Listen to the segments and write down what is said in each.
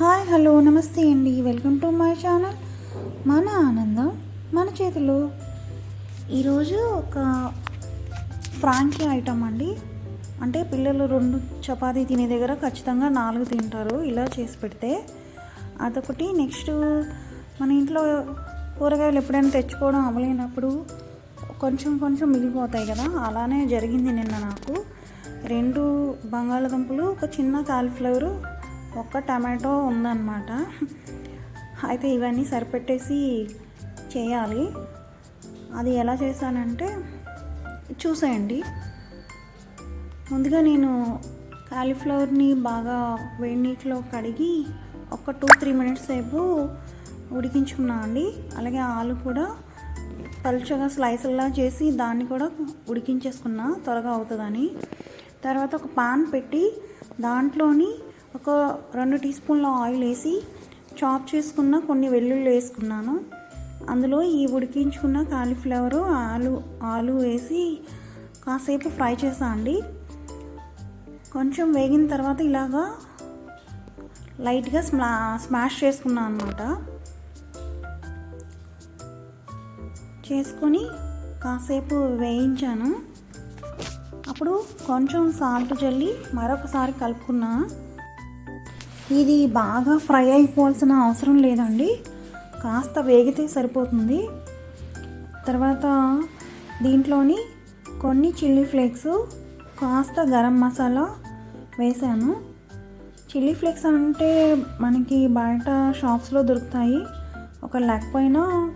Hi hello నమస్తే అండి. Welcome to my channel. మన ఆనందం మన చేతిలో. ఈరోజు ఒక ఫ్రాంకీ ఐటమ్ అండి. అంటే పిల్లలు రెండు చపాతీ తినే దగ్గర ఖచ్చితంగా నాలుగు తింటారు ఇలా చేసి పెడితే. అదొకటి. నెక్స్ట్ మన ఇంట్లో కూరగాయలు ఎప్పుడైనా తెచ్చుకోవడం అవ్వలేనప్పుడు కొంచెం కొంచెం మిగిలిపోతాయి కదా. అలానే జరిగింది నిన్న నాకు. రెండు బంగాళదుంపలు ఒక చిన్న కాలీఫ్లవరు ఒక్క టమాటో ఉందన్నమాట. అయితే ఇవన్నీ సరిపెట్టేసి చేయాలి. అది ఎలా చేశానంటే చూసేయండి. ముందుగా నేను కాలీఫ్లవర్ని బాగా వేడి నీటిలో కడిగి ఒక టూ త్రీ మినిట్స్ సేపు ఉడికించుకున్నా అండి. అలాగే ఆలు కూడా పలుచగా స్లైసుల్లా చేసి దాన్ని కూడా ఉడికించేసుకున్నా త్వరగా అవుతుందని. తర్వాత ఒక పాన్ పెట్టి దాంట్లోని ఒక రెండు టీ స్పూన్ల ఆయిల్ వేసి చాప్ చేసుకున్న కొన్ని వెల్లుల్లి వేసుకున్నాను. అందులో ఈ ఉడికించుకున్న కాలీఫ్లవరు ఆలు ఆలు వేసి కాసేపు ఫ్రై చేసా అండి. కొంచెం వేగిన తర్వాత ఇలాగా లైట్గా స్మా స్మాష్ చేసుకున్నాను అనమాట చేసుకొని కాసేపు వేయించాను. అప్పుడు కొంచెం సాల్ట్ జల్లి మరొకసారి కలుపుకున్నా. ఇది బాగా ఫ్రై అయిపోవాల్సిన అవసరం లేదండి. కాస్త వేగితే సరిపోతుంది. తర్వాత దీంట్లోని కొన్ని చిల్లీ ఫ్లేక్స్ కాస్త గరం మసాలా వేసాను చిల్లీ ఫ్లేక్స్ అంటే మనకి బయట షాప్స్లో దొరుకుతాయి. ఒక లేకపోయినా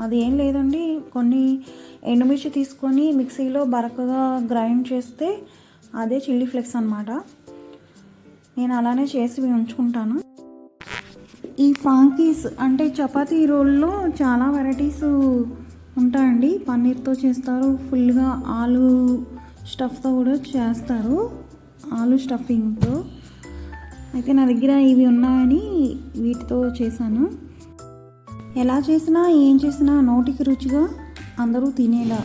అది ఏం లేదండి. కొన్ని ఎండుమిర్చి తీసుకొని మిక్సీలో బరకగా గ్రైండ్ చేస్తే అదే చిల్లీ ఫ్లేక్స్ అనమాట నేను అలానే చేసి ఉంచుకుంటాను. ఈ ఫాంకీస్ అంటే చపాతీ రోల్లో చాలా వెరైటీస్ ఉంటాయండి. పన్నీర్తో చేస్తారు ఫుల్గా ఆలు స్టఫ్తో కూడా చేస్తారు ఆలు స్టఫింగ్తో. అయితే నా దగ్గర ఇవి ఉన్నాయని వీటితో చేశాను. ఎలా చేసినా ఏం చేసినా నోటికి రుచిగా అందరూ తినేలా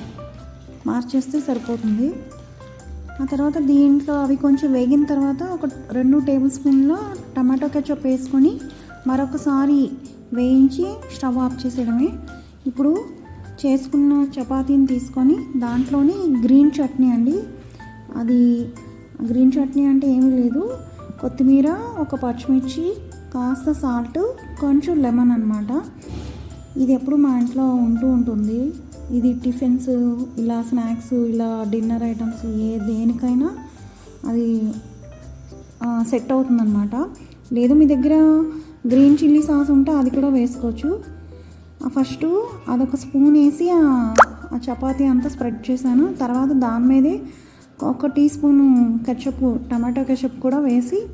మార్చేస్తే సరిపోతుంది. ఆ తర్వాత దీంట్లో అవి కొంచెం వేగిన తర్వాత ఒక రెండు టేబుల్ స్పూన్లో టమాటో కెచప్ వేసుకొని మరొకసారి వేయించి స్టవ్ ఆఫ్ చేసేయడమే. ఇప్పుడు చేసుకున్న చపాతీని తీసుకొని దాంట్లోని గ్రీన్ చట్నీ అండి. అది గ్రీన్ చట్నీ అంటే ఏమీ లేదు. కొత్తిమీర ఒక పచ్చిమిర్చి కాస్త సాల్ట్ కొంచెం లెమన్ అనమాట ఇది ఎప్పుడు మా ఇంట్లో ఉంటూ ఉంటుంది. ఇది టిఫిన్స్ ఇలా స్నాక్స్ ఇలా డిన్నర్ ఐటమ్స్ ఏ దేనికైనా అది సెట్ అవుతుందన్నమాట. లేదు మీ దగ్గర గ్రీన్ చిల్లీ సాస్ ఉంటే అది కూడా వేసుకోవచ్చు. ఫస్ట్ అదొక స్పూన్ వేసి ఆ చపాతీ అంతా స్ప్రెడ్ చేశాను. తర్వాత దాని మీదే ఒక tea spoon ketchup tomato ketchup కూడా వేసి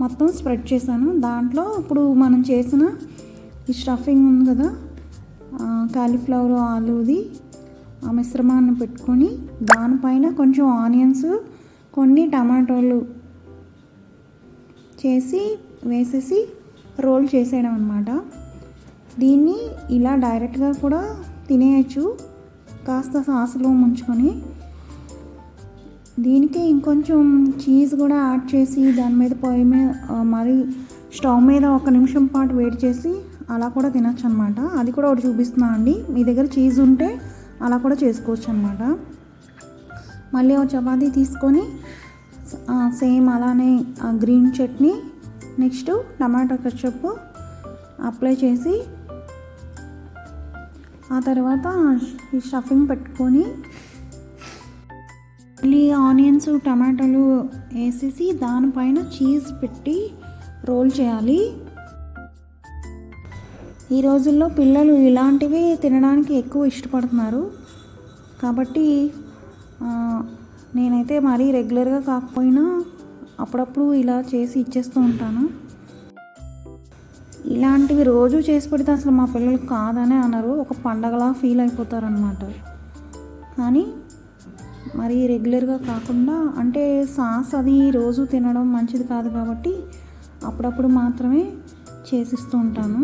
మొత్తం స్ప్రెడ్ చేశాను. దాంట్లో ఇప్పుడు మనం చేసిన ఈ స్టఫింగ్ ఉంది కదా కాలీఫ్లవర్ ఆలూది ఆ మిశ్రమాన్ని పెట్టుకొని దానిపైన కొంచెం ఆనియన్స్ కొన్ని టమాటోలు చేసి వేసేసి రోల్ చేసేయడం అనమాట దీన్ని ఇలా డైరెక్ట్గా కూడా తినేయచ్చు. కాస్త సాసులో ముంచుకొని. దీనికి ఇంకొంచెం చీజ్ కూడా యాడ్ చేసి దాని మీద పొయ్యి మీద మరి స్టవ్ మీద ఒక నిమిషం పాటు వేడి చేసి అలా కూడా తినచ్చు అనమాట అది కూడా ఒకటి చూపిస్తున్నా అండి. మీ దగ్గర చీజ్ ఉంటే అలా కూడా చేసుకోవచ్చు అనమాట మళ్ళీ ఒక చపాతీ తీసుకొని సేమ్ అలానే green chutney next tomato ketchup apply చేసి ఆ తర్వాత ఈ స్టఫింగ్ పెట్టుకొని మళ్ళీ ఆనియన్స్ టమాటాలు వేసేసి దానిపైన చీజ్ పెట్టి రోల్ చేయాలి. ఈ రోజుల్లో పిల్లలు ఇలాంటివి తినడానికి ఎక్కువ ఇష్టపడుతున్నారు. కాబట్టి నేనైతే మరీ రెగ్యులర్గా కాకపోయినా అప్పుడప్పుడు ఇలా చేసి ఇచ్చేస్తూ ఉంటాను. ఇలాంటివి రోజు చేసి పెడితే అసలు మా పిల్లలు కాదనే అన్నారు ఒక పండగలా ఫీల్ అయిపోతారనమాట కానీ మరి రెగ్యులర్గా కాకుండా అంటే సాస్ అది రోజు తినడం మంచిది కాదు కాబట్టి అప్పుడప్పుడు మాత్రమే చేసిస్తూ ఉంటాను.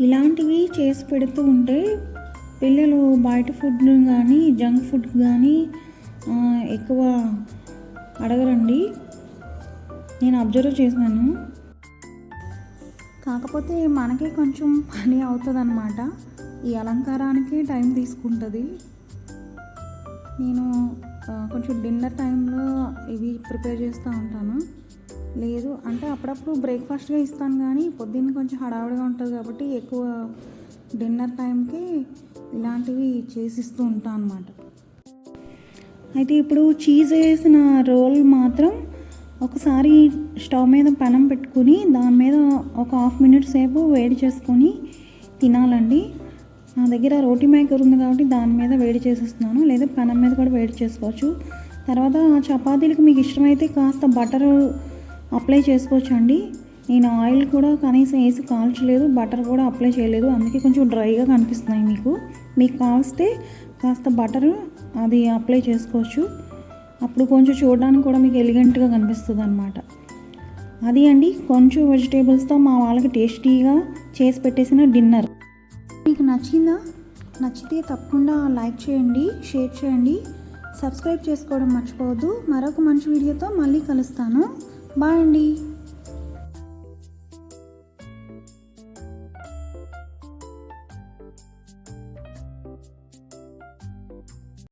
ఇలాంటివి చేసి పెడుతూ ఉంటే పిల్లలు బయట ఫుడ్ కానీ జంక్ ఫుడ్ కానీ ఎక్కువ అడగరండి. నేను అబ్జర్వ్ చేశాను. కాకపోతే మనకే కొంచెం పని అవుతుంది ఈ అలంకారానికే టైం తీసుకుంటుంది. నేను కొంచెం డిన్నర్ టైంలో ఇవి ప్రిపేర్ చేస్తూ ఉంటాను. లేదు. అంటే అప్పుడప్పుడు బ్రేక్ఫాస్ట్గా ఇస్తాను కానీ పొద్దున్న కొంచెం హడావుడిగా ఉంటుంది కాబట్టి ఎక్కువ డిన్నర్ టైంకి ఇలాంటివి చేసిస్తూ ఉంటాను అనమాట అయితే ఇప్పుడు చీజ్ వేసిన రోల్ మాత్రం ఒకసారి స్టవ్ మీద పెనం పెట్టుకుని దాని మీద ఒక హాఫ్ మినిట్ సేపు వేడి చేసుకొని తినాలండి. నా దగ్గర రోటీ మేకర్ ఉంది కాబట్టి దాని మీద వేడి చేసేస్తున్నాను. లేదా పెనం మీద కూడా వేడి చేసుకోవచ్చు. తర్వాత చపాతీలకు మీకు ఇష్టమైతే కాస్త బటర్ అప్లై చేసుకోవచ్చు అండి నేను ఆయిల్ కూడా కనీసం వేసి కాల్చలేదు బటర్ కూడా అప్లై చేయలేదు. అందుకే కొంచెం డ్రైగా కనిపిస్తున్నాయి మీకు. మీకు కాస్తే కాస్త బటర్ అది అప్లై చేసుకోవచ్చు. అప్పుడు కొంచెం చూడడానికి కూడా మీకు ఎలిగెంట్గా కనిపిస్తుంది అనమాట అది అండి కొంచెం వెజిటేబుల్స్తో మా వాళ్ళకి టేస్టీగా చేసి పెట్టేసిన డిన్నర్. మీకు నచ్చిందా? నచ్చితే తప్పకుండా లైక్ చేయండి షేర్ చేయండి. సబ్స్క్రైబ్ చేసుకోవడం మర్చిపోవద్దు. మరొక మంచి వీడియోతో మళ్ళీ కలుస్తాను. బాయ్ అండి